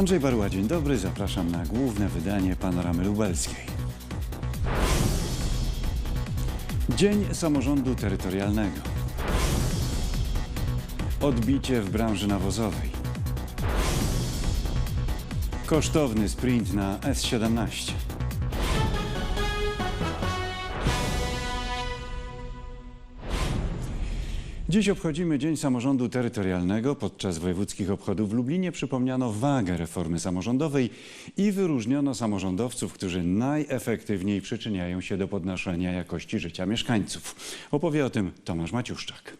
Andrzej Baruła, dzień dobry. Zapraszam na główne wydanie Panoramy Lubelskiej. Dzień Samorządu Terytorialnego. Odbicie w branży nawozowej. Kosztowny sprint na S17. Dziś obchodzimy Dzień Samorządu Terytorialnego. Podczas wojewódzkich obchodów w Lublinie przypomniano wagę reformy samorządowej i wyróżniono samorządowców, którzy najefektywniej przyczyniają się do podnoszenia jakości życia mieszkańców. Opowie o tym Tomasz Maciuszczak.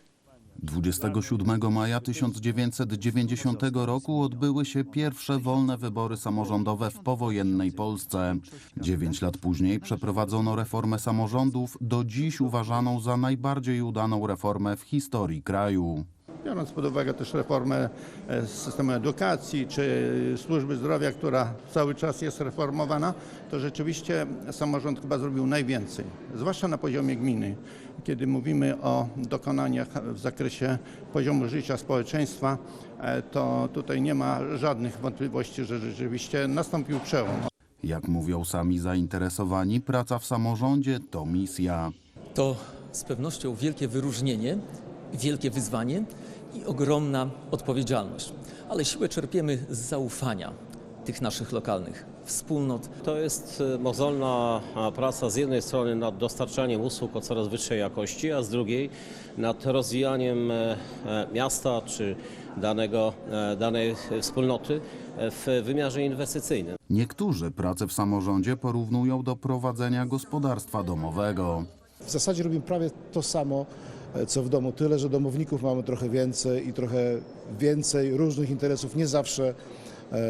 27 maja 1990 roku odbyły się pierwsze wolne wybory samorządowe w powojennej Polsce. Dziewięć lat później przeprowadzono reformę samorządów, do dziś uważaną za najbardziej udaną reformę w historii kraju. Biorąc pod uwagę też reformę e, systemu edukacji czy służby zdrowia, która cały czas jest reformowana, to rzeczywiście samorząd chyba zrobił najwięcej, zwłaszcza na poziomie gminy. Kiedy mówimy o dokonaniach w zakresie poziomu życia społeczeństwa, e, to tutaj nie ma żadnych wątpliwości, że rzeczywiście nastąpił przełom. Jak mówią sami zainteresowani, praca w samorządzie to misja. To z pewnością wielkie wyróżnienie, wielkie wyzwanie i ogromna odpowiedzialność. Ale siłę czerpiemy z zaufania tych naszych lokalnych wspólnot. To jest e, mozolna praca z jednej strony nad dostarczaniem usług o coraz wyższej jakości, a z drugiej nad rozwijaniem e, e, miasta czy danego, danej wspólnoty w wymiarze inwestycyjnym. Niektórzy pracę w samorządzie porównują do prowadzenia gospodarstwa domowego. W zasadzie robimy prawie to samo, co w domu, tyle że domowników mamy trochę więcej i trochę więcej różnych interesów. Nie zawsze,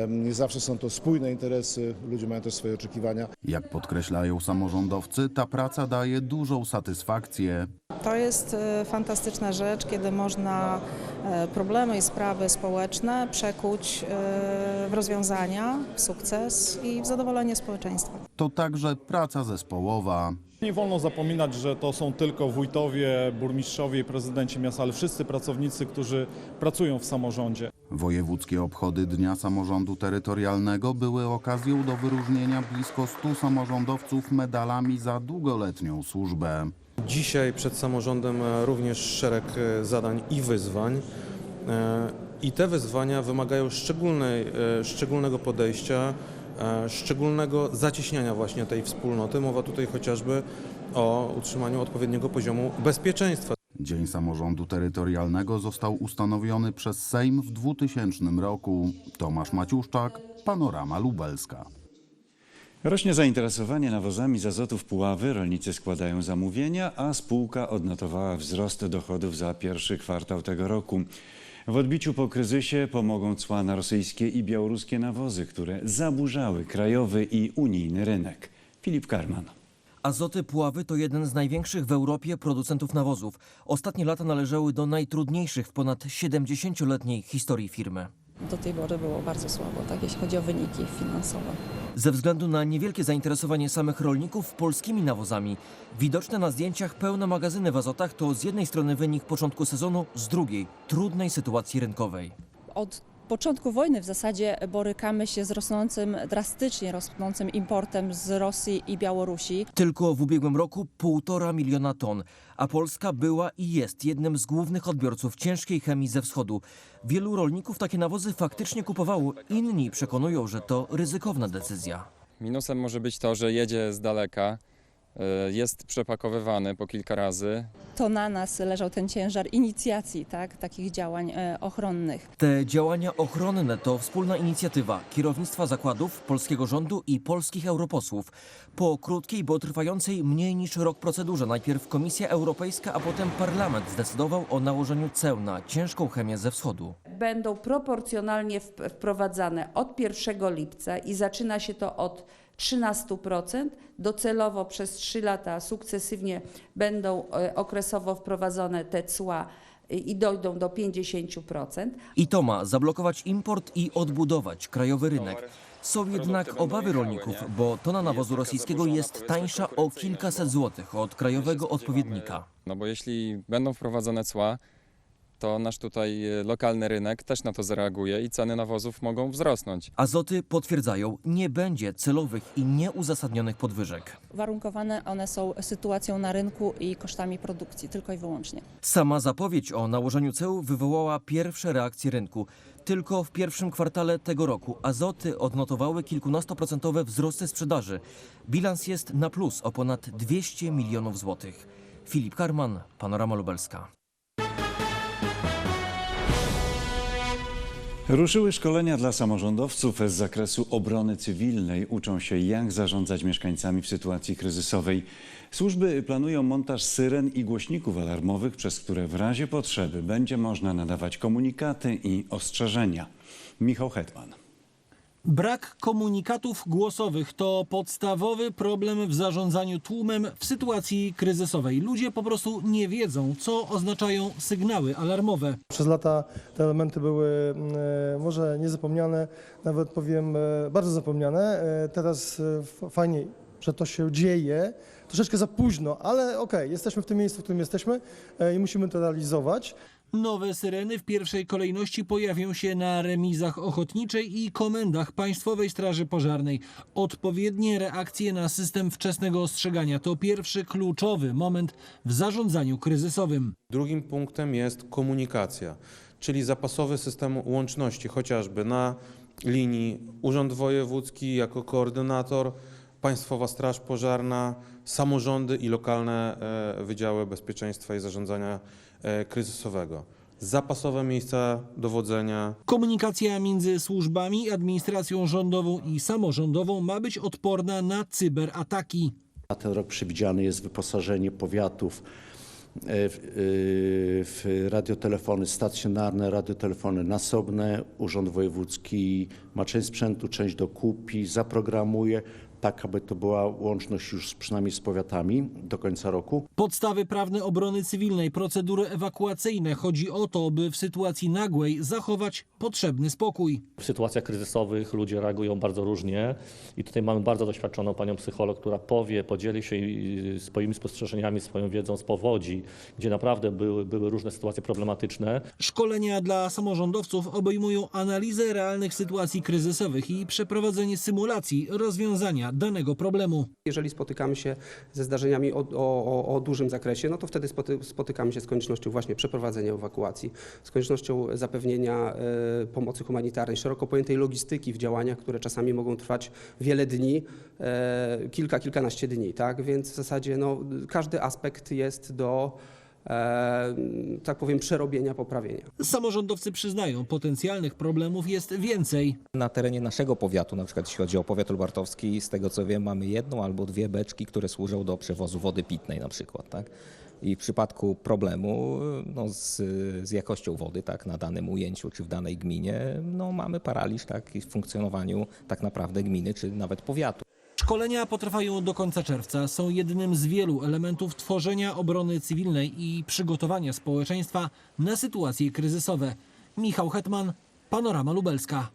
nie zawsze są to spójne interesy, ludzie mają też swoje oczekiwania. Jak podkreślają samorządowcy, ta praca daje dużą satysfakcję. To jest e, fantastyczna rzecz, kiedy można e, problemy i sprawy społeczne przekuć e, w rozwiązania, w sukces i w zadowolenie społeczeństwa. To także praca zespołowa. Nie wolno zapominać, że to są tylko wójtowie, burmistrzowie i prezydenci miasta, ale wszyscy pracownicy, którzy pracują w samorządzie. Wojewódzkie obchody Dnia Samorządu Terytorialnego były okazją do wyróżnienia blisko 100 samorządowców medalami za długoletnią służbę. Dzisiaj przed samorządem e, również szereg e, zadań i wyzwań. E, I te wyzwania wymagają szczególnej, szczególnego podejścia, szczególnego zacieśniania właśnie tej wspólnoty. Mowa tutaj chociażby o utrzymaniu odpowiedniego poziomu bezpieczeństwa. Dzień Samorządu Terytorialnego został ustanowiony przez Sejm w 2000 roku. Tomasz Maciuszczak, Panorama Lubelska. Rośnie zainteresowanie nawozami z azotów Puławy. Rolnicy składają zamówienia, a spółka odnotowała wzrost dochodów za pierwszy kwartał tego roku. W odbiciu po kryzysie pomogą cła na rosyjskie i białoruskie nawozy, które zaburzały krajowy i unijny rynek. Filip Karman. Azoty Puławy to jeden z największych w Europie producentów nawozów. Ostatnie lata należały do najtrudniejszych w ponad 70-letniej historii firmy. Do tej pory było bardzo słabo, tak, jeśli chodzi o wyniki finansowe. Ze względu na niewielkie zainteresowanie samych rolników polskimi nawozami, widoczne na zdjęciach pełne magazyny w azotach to z jednej strony wynik początku sezonu, z drugiej trudnej sytuacji rynkowej. Od początku wojny w zasadzie borykamy się z rosnącym, drastycznie rosnącym importem z Rosji i Białorusi. Tylko w ubiegłym roku półtora miliona ton, a Polska była i jest jednym z głównych odbiorców ciężkiej chemii ze wschodu. Wielu rolników takie nawozy faktycznie kupowało, inni przekonują, że to ryzykowna decyzja. Minusem może być to, że jedzie z daleka, jest przepakowywany po kilka razy. To na nas leżał ten ciężar inicjacji tak, takich działań e, ochronnych. Te działania ochronne to wspólna inicjatywa kierownictwa zakładów, polskiego rządu i polskich europosłów. Po krótkiej, bo trwającej mniej niż rok procedurze najpierw Komisja Europejska, a potem Parlament zdecydował o nałożeniu ceł na ciężką chemię ze wschodu. będą proporcjonalnie wp- wprowadzane od 1 lipca i zaczyna się to od 13%. Docelowo przez 3 lata sukcesywnie będą e, okresowo wprowadzone te cła i dojdą do 50%. I to ma zablokować import i odbudować krajowy rynek. Są jednak obawy rolników, bo tona nawozu rosyjskiego jest tańsza o kilkaset złotych od krajowego odpowiednika. No bo jeśli będą wprowadzone cła, to nasz tutaj e, lokalny rynek też na to zareaguje i ceny nawozów mogą wzrosnąć. Azoty potwierdzają, nie będzie celowych i nieuzasadnionych podwyżek. Warunkowane one są sytuacją na rynku i kosztami produkcji, tylko i wyłącznie. Sama zapowiedź o nałożeniu ceł wywołała pierwsze reakcje rynku. Tylko w pierwszym kwartale tego roku azoty odnotowały kilkunastoprocentowe wzrosty sprzedaży. Bilans jest na plus o ponad 200 milionów złotych. Filip Karman, Panorama Lubelska. Ruszyły szkolenia dla samorządowców z zakresu obrony cywilnej. Uczą się, jak zarządzać mieszkańcami w sytuacji kryzysowej. Służby planują montaż syren i głośników alarmowych, przez które w razie potrzeby będzie można nadawać komunikaty i ostrzeżenia. Michał Hetman. Brak komunikatów głosowych to podstawowy problem w zarządzaniu tłumem w sytuacji kryzysowej. Ludzie po prostu nie wiedzą, co oznaczają sygnały alarmowe. Przez lata te elementy były e, może niezapomniane, nawet powiem e, bardzo zapomniane. E, Teraz fajnie, że to się dzieje. Troszeczkę za późno, ale okej, jesteśmy w tym miejscu, w którym jesteśmy i musimy to realizować. Nowe syreny w pierwszej kolejności pojawią się na remizach ochotniczej i komendach Państwowej Straży Pożarnej. Odpowiednie reakcje na system wczesnego ostrzegania to pierwszy kluczowy moment w zarządzaniu kryzysowym. Drugim punktem jest komunikacja, czyli zapasowy system łączności, chociażby na linii Urząd Wojewódzki jako koordynator, Państwowa Straż Pożarna, samorządy i lokalne e, wydziały bezpieczeństwa i zarządzania kryzysowego. Zapasowe miejsca dowodzenia, Komunikacja między służbami, administracją rządową i samorządową ma być odporna na cyberataki. Na ten rok przewidziane jest wyposażenie powiatów e, w, e, w radiotelefony stacjonarne, radiotelefony nasobne. Urząd Wojewódzki ma część sprzętu, część dokupi, zaprogramuje, tak aby to była łączność już z, przynajmniej z powiatami do końca roku. Podstawy prawne obrony cywilnej, procedury ewakuacyjne. Chodzi o to, by w sytuacji nagłej zachować potrzebny spokój. W sytuacjach kryzysowych ludzie reagują bardzo różnie i tutaj mamy bardzo doświadczoną panią psycholog, która powie, podzieli się y, swoimi spostrzeżeniami, swoją wiedzą z powodzi, gdzie naprawdę były, były różne sytuacje problematyczne. Szkolenia dla samorządowców obejmują analizę realnych sytuacji kryzysowych i przeprowadzenie symulacji rozwiązania danego problemu. Jeżeli spotykamy się ze zdarzeniami o, o, o- dużym zakresie, no to wtedy spoty, spotykamy się z koniecznością właśnie przeprowadzenia ewakuacji, z koniecznością zapewnienia e, pomocy humanitarnej, szeroko pojętej logistyki w działaniach, które czasami mogą trwać wiele dni, e, kilka, kilkanaście dni, tak? Więc w zasadzie no, każdy aspekt jest do, e, tak powiem, przerobienia, poprawienia. Samorządowcy przyznają, potencjalnych problemów jest więcej. Na terenie naszego powiatu, na przykład jeśli chodzi o powiat lubartowski, z tego co wiem, mamy jedną albo dwie beczki, które służą do przewozu wody pitnej na przykład, tak? I w przypadku problemu no, z, z jakością wody tak, na danym ujęciu czy w danej gminie, no, mamy paraliż tak, i w funkcjonowaniu tak naprawdę gminy czy nawet powiatu. Szkolenia potrwają do końca czerwca. Są jednym z wielu elementów tworzenia obrony cywilnej i przygotowania społeczeństwa na sytuacje kryzysowe. Michał Hetman, Panorama Lubelska.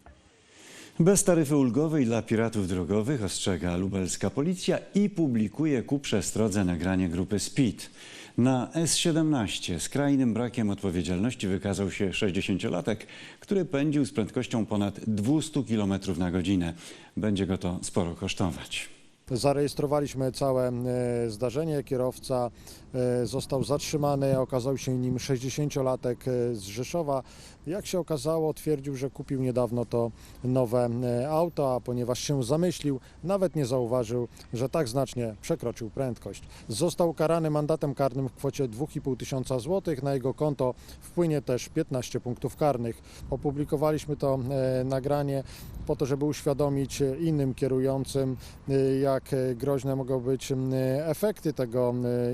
Bez taryfy ulgowej dla piratów drogowych ostrzega lubelska policja i publikuje ku przestrodze nagranie grupy SPID. Na S17 skrajnym brakiem odpowiedzialności wykazał się 60-latek, który pędził z prędkością ponad 200 km na godzinę. Będzie go to sporo kosztować. Zarejestrowaliśmy całe e, zdarzenie. Kierowca e, został zatrzymany. Okazał się nim 60-latek e, z Rzeszowa. Jak się okazało, twierdził, że kupił niedawno to nowe auto, a ponieważ się zamyślił, nawet nie zauważył, że tak znacznie przekroczył prędkość. Został karany mandatem karnym w kwocie 2,5 tysiąca złotych. Na jego konto wpłynie też 15 punktów karnych. Opublikowaliśmy to nagranie po to, żeby uświadomić innym kierującym, e, jak e, groźne mogą być m, efekty tego,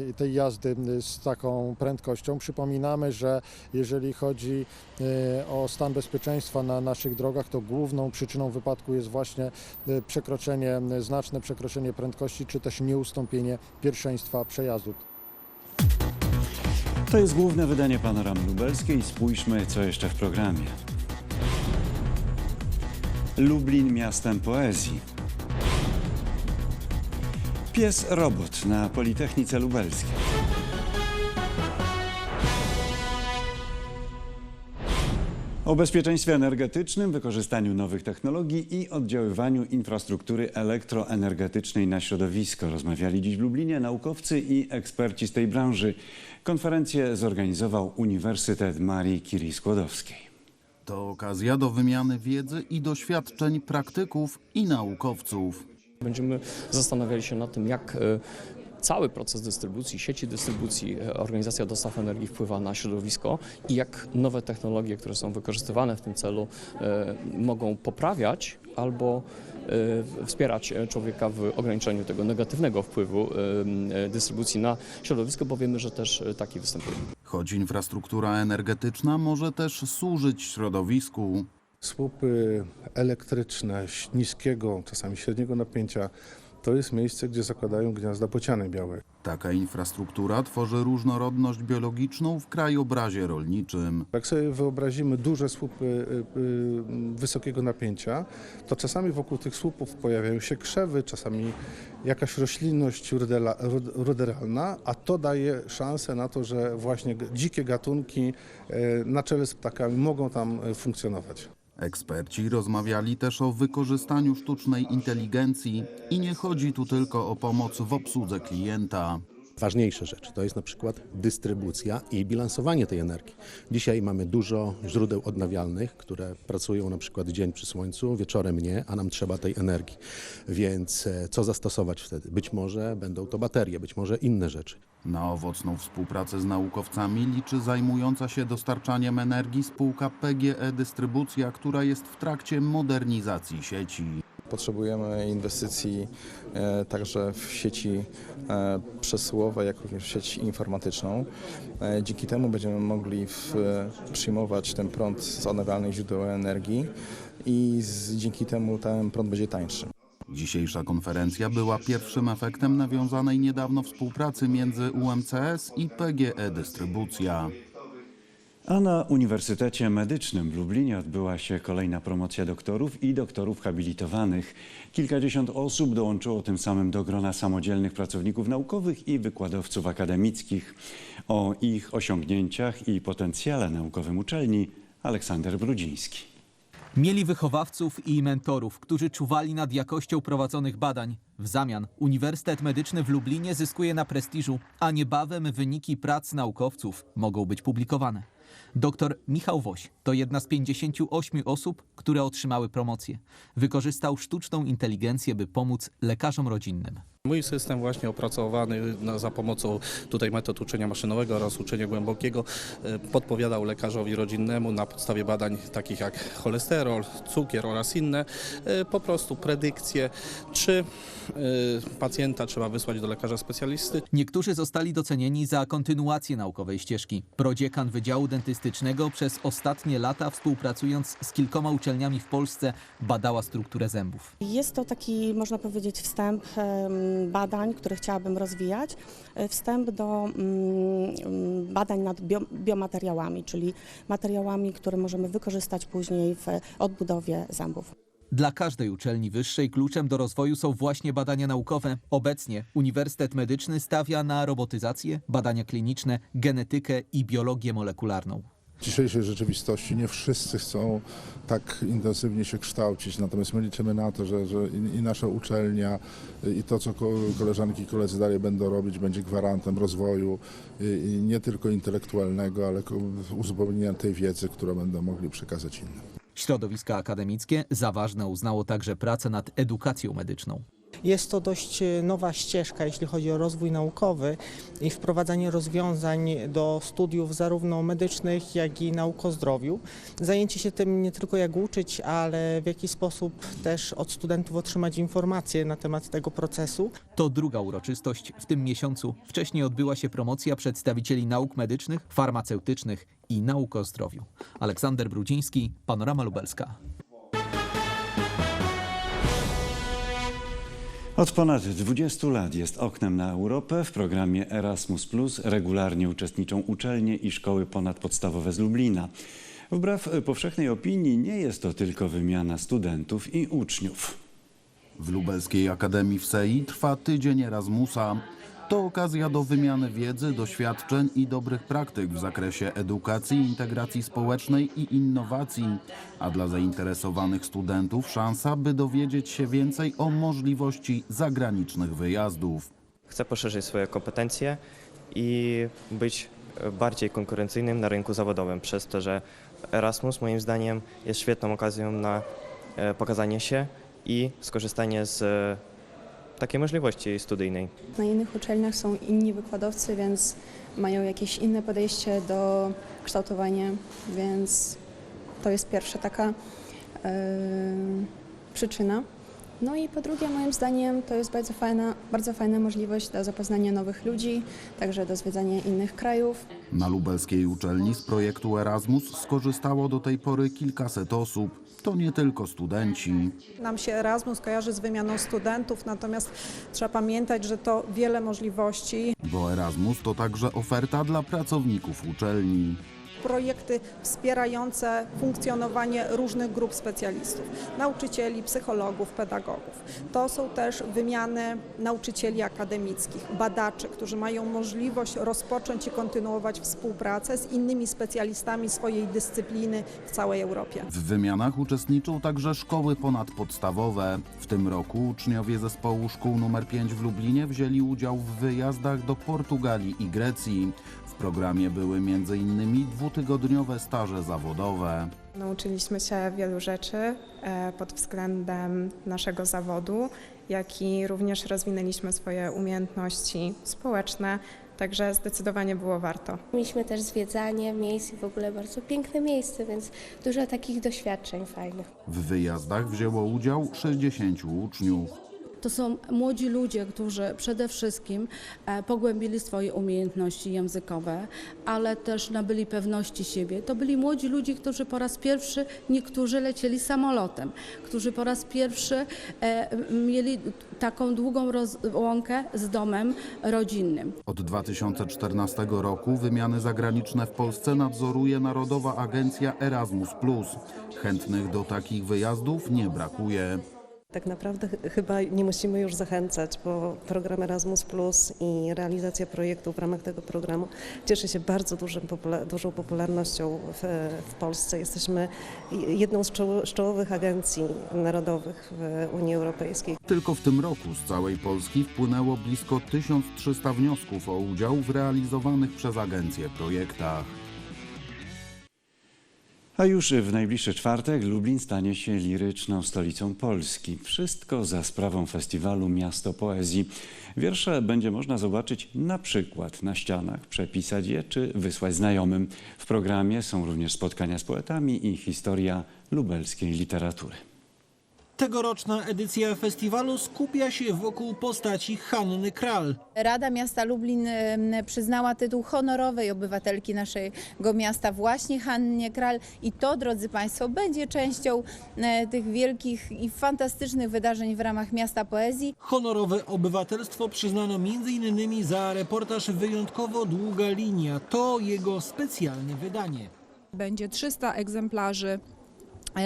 e, tej jazdy z taką prędkością. Przypominamy, że jeżeli chodzi e, o stan bezpieczeństwa na naszych drogach, to główną przyczyną wypadku jest właśnie e, przekroczenie, znaczne przekroczenie prędkości, czy też nieustąpienie pierwszeństwa przejazdu. To jest główne wydanie Panoramy Lubelskiej. Spójrzmy, co jeszcze w programie. Lublin miastem poezji. Pies robot na Politechnice Lubelskiej. O bezpieczeństwie energetycznym, wykorzystaniu nowych technologii i oddziaływaniu infrastruktury elektroenergetycznej na środowisko rozmawiali dziś w Lublinie naukowcy i eksperci z tej branży. Konferencję zorganizował Uniwersytet Marii Curie Skłodowskiej. To okazja do wymiany wiedzy i doświadczeń praktyków i naukowców. Będziemy zastanawiali się nad tym, jak e, cały proces dystrybucji, sieci dystrybucji, e, organizacja dostaw energii wpływa na środowisko i jak nowe technologie, które są wykorzystywane w tym celu, e, mogą poprawiać albo wspierać człowieka w ograniczeniu tego negatywnego wpływu dystrybucji na środowisko, bo wiemy, że też taki występuje. Choć infrastruktura energetyczna może też służyć środowisku. Słupy elektryczne niskiego, czasami średniego napięcia to jest miejsce, gdzie zakładają gniazda bociany białe. Taka infrastruktura tworzy różnorodność biologiczną w krajobrazie rolniczym. Jak sobie wyobrazimy duże słupy y, y, wysokiego napięcia, to czasami wokół tych słupów pojawiają się krzewy, czasami jakaś roślinność ruderalna, a to daje szansę na to, że właśnie dzikie gatunki y, na czele z ptakami mogą tam funkcjonować. Eksperci rozmawiali też o wykorzystaniu sztucznej inteligencji i nie chodzi tu tylko o pomoc w obsłudze klienta. Ważniejsze rzeczy to jest na przykład dystrybucja i bilansowanie tej energii. Dzisiaj mamy dużo źródeł odnawialnych, które pracują na przykład dzień przy słońcu, wieczorem nie, a nam trzeba tej energii. Więc e, co zastosować wtedy? Być może będą to baterie, być może inne rzeczy. Na owocną współpracę z naukowcami liczy zajmująca się dostarczaniem energii spółka PGE Dystrybucja, która jest w trakcie modernizacji sieci. Potrzebujemy inwestycji e, także w sieci e, przesyłowe, jak również w sieć informatyczną. E, dzięki temu będziemy mogli w, przyjmować ten prąd z odnawialnych źródeł energii i z, dzięki temu ten prąd będzie tańszy. Dzisiejsza konferencja była pierwszym efektem nawiązanej niedawno współpracy między UMCS i PGE Dystrybucja. A na Uniwersytecie Medycznym w Lublinie odbyła się kolejna promocja doktorów i doktorów habilitowanych. Kilkadziesiąt osób dołączyło tym samym do grona samodzielnych pracowników naukowych i wykładowców akademickich. O ich osiągnięciach i potencjale naukowym uczelni Aleksander Brudziński. Mieli wychowawców i mentorów, którzy czuwali nad jakością prowadzonych badań. W zamian Uniwersytet Medyczny w Lublinie zyskuje na prestiżu, a niebawem wyniki prac naukowców mogą być publikowane. Dr Michał Woś to jedna z 58 osób, które otrzymały promocję. Wykorzystał sztuczną inteligencję, by pomóc lekarzom rodzinnym. Mój system właśnie opracowany na, za pomocą tutaj metod uczenia maszynowego oraz uczenia głębokiego e, podpowiadał lekarzowi rodzinnemu na podstawie badań takich jak cholesterol, cukier oraz inne e, po prostu predykcje, czy e, pacjenta trzeba wysłać do lekarza specjalisty, Niektórzy zostali docenieni za kontynuację naukowej ścieżki. Prodziekan Wydziału Dentystycznego przez ostatnie lata współpracując z kilkoma uczelniami w Polsce badała strukturę zębów. Jest to taki, można powiedzieć, wstęp badań, które chciałabym rozwijać, e, wstęp do mm, badań nad bio, biomateriałami, czyli materiałami, które możemy wykorzystać później w odbudowie zębów. Dla każdej uczelni wyższej kluczem do rozwoju są właśnie badania naukowe. Obecnie Uniwersytet Medyczny stawia na robotyzację, badania kliniczne, genetykę i biologię molekularną. W dzisiejszej rzeczywistości nie wszyscy chcą tak intensywnie się kształcić, natomiast my liczymy na to, że, że i, i nasza uczelnia i to, co ko- koleżanki i koledzy dalej będą robić, będzie gwarantem rozwoju nie tylko intelektualnego, ale uzupełnienia tej wiedzy, którą będą mogli przekazać innym. Środowiska akademickie za ważne uznało także pracę nad edukacją medyczną. Jest to dość e, nowa ścieżka, jeśli chodzi o rozwój naukowy i wprowadzanie rozwiązań do studiów zarówno medycznych, jak i nauk o zdrowiu. Zajęcie się tym nie tylko jak uczyć, ale w jaki sposób też od studentów otrzymać informacje na temat tego procesu. To druga uroczystość w tym miesiącu. Wcześniej odbyła się promocja przedstawicieli nauk medycznych, farmaceutycznych i nauk o zdrowiu. Aleksander Brudziński, Panorama Lubelska. Od ponad 20 lat jest oknem na Europę. W programie Erasmus Plus regularnie uczestniczą uczelnie i szkoły ponadpodstawowe z Lublina. Wbrew powszechnej opinii nie jest to tylko wymiana studentów i uczniów. W Lubelskiej Akademii w SEI trwa tydzień Erasmusa. To okazja do wymiany wiedzy, doświadczeń i dobrych praktyk w zakresie edukacji, integracji społecznej i innowacji, a dla zainteresowanych studentów szansa, by dowiedzieć się więcej o możliwości zagranicznych wyjazdów. Chcę poszerzyć swoje kompetencje i być bardziej konkurencyjnym na rynku zawodowym, przez to, że Erasmus moim zdaniem jest świetną okazją na e, pokazanie się i skorzystanie z e, takiej możliwości studyjnej. Na innych uczelniach są inni wykładowcy, więc mają jakieś inne podejście do kształtowania, więc to jest pierwsza taka e, przyczyna. No i po drugie, moim zdaniem, to jest bardzo fajna, bardzo fajna możliwość do zapoznania nowych ludzi, także do zwiedzania innych krajów. Na lubelskiej uczelni z projektu Erasmus skorzystało do tej pory kilkaset osób. To nie tylko studenci. Nam się Erasmus kojarzy z wymianą studentów, natomiast trzeba pamiętać, że to wiele możliwości. Bo Erasmus to także oferta dla pracowników uczelni. Projekty wspierające funkcjonowanie różnych grup specjalistów, nauczycieli, psychologów, pedagogów. To są też wymiany nauczycieli akademickich, badaczy, którzy mają możliwość rozpocząć i kontynuować współpracę z innymi specjalistami swojej dyscypliny w całej Europie. W wymianach uczestniczą także szkoły ponadpodstawowe. W tym roku uczniowie zespołu szkół nr 5 w Lublinie wzięli udział w wyjazdach do Portugalii i Grecji. W programie były m.in. dwutygodniowe staże zawodowe. Nauczyliśmy się wielu rzeczy e, pod względem naszego zawodu, jak i również rozwinęliśmy swoje umiejętności społeczne, także zdecydowanie było warto. Mieliśmy też zwiedzanie miejsc i w ogóle bardzo piękne miejsce, więc dużo takich doświadczeń fajnych. W wyjazdach wzięło udział 60 uczniów. To są młodzi ludzie, którzy przede wszystkim e, pogłębili swoje umiejętności językowe, ale też nabyli pewności siebie. To byli młodzi ludzie, którzy po raz pierwszy, niektórzy lecieli samolotem, którzy po raz pierwszy e, mieli taką długą rozłąkę z domem rodzinnym. Od 2014 roku wymiany zagraniczne w Polsce nadzoruje Narodowa Agencja Erasmus. Chętnych do takich wyjazdów nie brakuje. Tak naprawdę ch- chyba nie musimy już zachęcać, bo program Erasmus Plus i realizacja projektów w ramach tego programu cieszy się bardzo dużym, dużą popularnością w, w Polsce. Jesteśmy jedną z czołowych agencji narodowych w Unii Europejskiej. Tylko w tym roku z całej Polski wpłynęło blisko 1300 wniosków o udział w realizowanych przez agencję projektach. A już w najbliższy czwartek Lublin stanie się liryczną stolicą Polski. Wszystko za sprawą festiwalu Miasto Poezji. Wiersze będzie można zobaczyć na przykład na ścianach, przepisać je czy wysłać znajomym. W programie są również spotkania z poetami i historia lubelskiej literatury. Tegoroczna edycja festiwalu skupia się wokół postaci Hanny Kral. Rada Miasta Lublin przyznała tytuł honorowej obywatelki naszego miasta właśnie Hannie Kral i to, drodzy Państwo, będzie częścią e, tych wielkich i fantastycznych wydarzeń w ramach Miasta Poezji. Honorowe obywatelstwo przyznano m.in. za reportaż Wyjątkowo długa linia. To jego specjalne wydanie. Będzie 300 egzemplarzy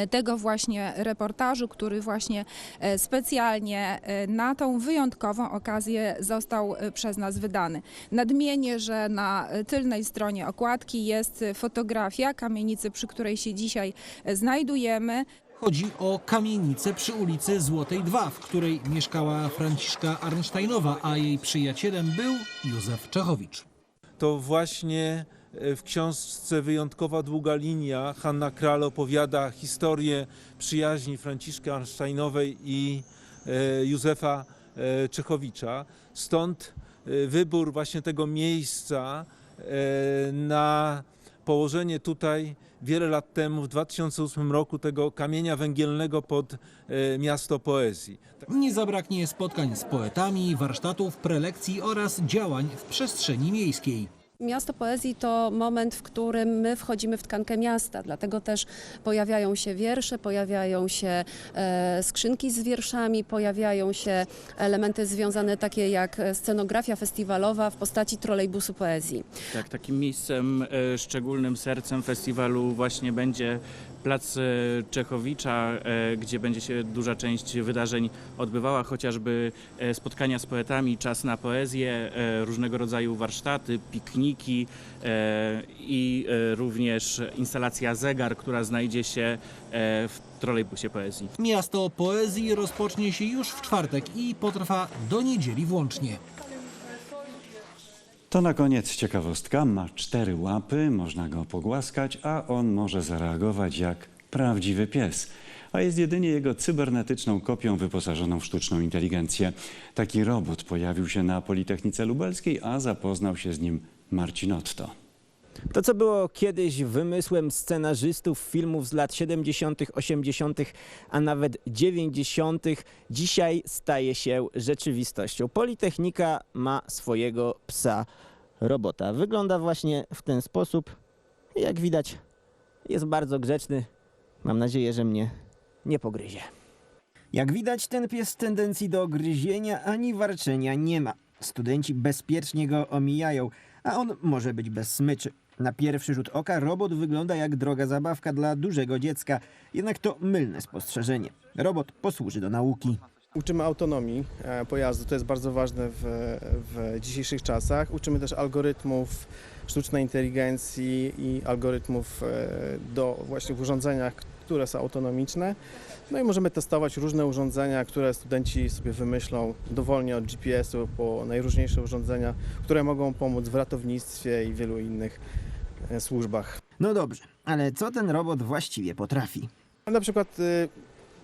tego właśnie reportażu, który właśnie e, specjalnie e, na tą wyjątkową okazję został e, przez nas wydany. Nadmienię, że na e, tylnej stronie okładki jest e, fotografia kamienicy, przy której się dzisiaj e, znajdujemy. Chodzi o kamienicę przy ulicy Złotej 2, w której mieszkała Franciszka Arnsteinowa, a jej przyjacielem był Józef Czechowicz. to właśnie e, w książce Wyjątkowa długa linia Hanna Kral opowiada historię przyjaźni Franciszki Arnsteinowej i e, Józefa e, Czechowicza. Stąd e, wybór właśnie tego miejsca e, na położenie tutaj wiele lat temu, w 2008 roku, tego kamienia węgielnego pod e, miasto poezji. Nie zabraknie spotkań z poetami, warsztatów, prelekcji oraz działań w przestrzeni miejskiej. Miasto Poezji to moment, w którym my wchodzimy w tkankę miasta, dlatego też pojawiają się wiersze, pojawiają się e, skrzynki z wierszami, pojawiają się elementy związane takie jak scenografia festiwalowa w postaci trolejbusu poezji. Tak, takim miejscem e, szczególnym sercem festiwalu właśnie będzie plac e, Czechowicza, e, gdzie będzie się duża część wydarzeń odbywała, chociażby e, spotkania z poetami, czas na poezję, różnego rodzaju warsztaty, pikniki i również instalacja zegar, która znajdzie się w trolejbusie poezji. Miasto Poezji rozpocznie się już w czwartek i potrwa do niedzieli włącznie. To na koniec ciekawostka. Ma cztery łapy, można go pogłaskać, a on może zareagować jak prawdziwy pies. A jest jedynie jego cybernetyczną kopią wyposażoną w sztuczną inteligencję. Taki robot pojawił się na Politechnice Lubelskiej, a zapoznał się z nim Marcin Otto. To, co było kiedyś wymysłem scenarzystów filmów z lat 70., 80., a nawet 90., dzisiaj staje się rzeczywistością. Politechnika ma swojego psa robota. Wygląda właśnie w ten sposób. Jak widać, jest bardzo grzeczny. Mam nadzieję, że mnie nie pogryzie. Jak widać, ten pies tendencji do gryzienia ani warczenia nie ma. Studenci bezpiecznie go omijają, a on może być bez smyczy. Na pierwszy rzut oka robot wygląda jak droga zabawka dla dużego dziecka, jednak to mylne spostrzeżenie. Robot posłuży do nauki. Uczymy autonomii e, pojazdu, to jest bardzo ważne w, w dzisiejszych czasach. Uczymy też algorytmów sztucznej inteligencji i algorytmów e, do właśnie w urządzeniach, które są autonomiczne. No i możemy testować różne urządzenia, które studenci sobie wymyślą dowolnie od GPS-u po najróżniejsze urządzenia, które mogą pomóc w ratownictwie i wielu innych e, służbach. No dobrze, ale co ten robot właściwie potrafi? Na przykład y,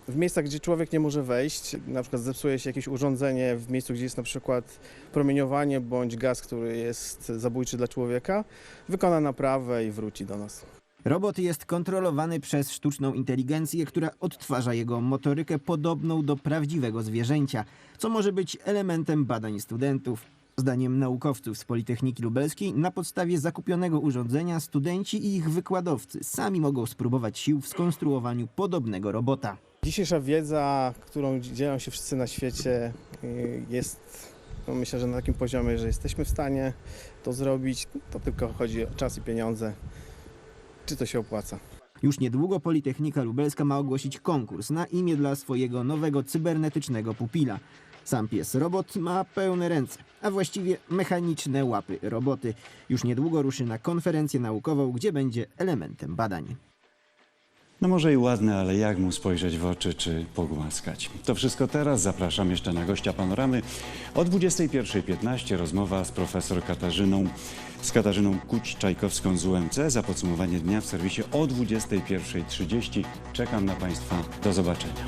w miejscach, gdzie człowiek nie może wejść, na przykład zepsuje się jakieś urządzenie w miejscu, gdzie jest na przykład promieniowanie bądź gaz, który jest zabójczy dla człowieka, wykona naprawę i wróci do nas. Robot jest kontrolowany przez sztuczną inteligencję, która odtwarza jego motorykę podobną do prawdziwego zwierzęcia, co może być elementem badań studentów. Zdaniem naukowców z Politechniki Lubelskiej, na podstawie zakupionego urządzenia studenci i ich wykładowcy sami mogą spróbować sił w skonstruowaniu podobnego robota. Dzisiejsza wiedza, którą dzieją się wszyscy na świecie, y, jest no myślę, że na takim poziomie, że jesteśmy w stanie to zrobić. To tylko chodzi o czas i pieniądze. Czy to się opłaca? Już niedługo Politechnika Lubelska ma ogłosić konkurs na imię dla swojego nowego cybernetycznego pupila. Sam pies robot ma pełne ręce, a właściwie mechaniczne łapy roboty. Już niedługo ruszy na konferencję naukową, gdzie będzie elementem badań. No może i ładny, ale jak mu spojrzeć w oczy czy pogłaskać? To wszystko teraz. Zapraszam jeszcze na gościa panoramy. O 21.15 rozmowa z profesor Katarzyną, z Katarzyną Kuć-Czajkowską z UMC. Za podsumowanie dnia w serwisie o 21.30. Czekam na Państwa. Do zobaczenia.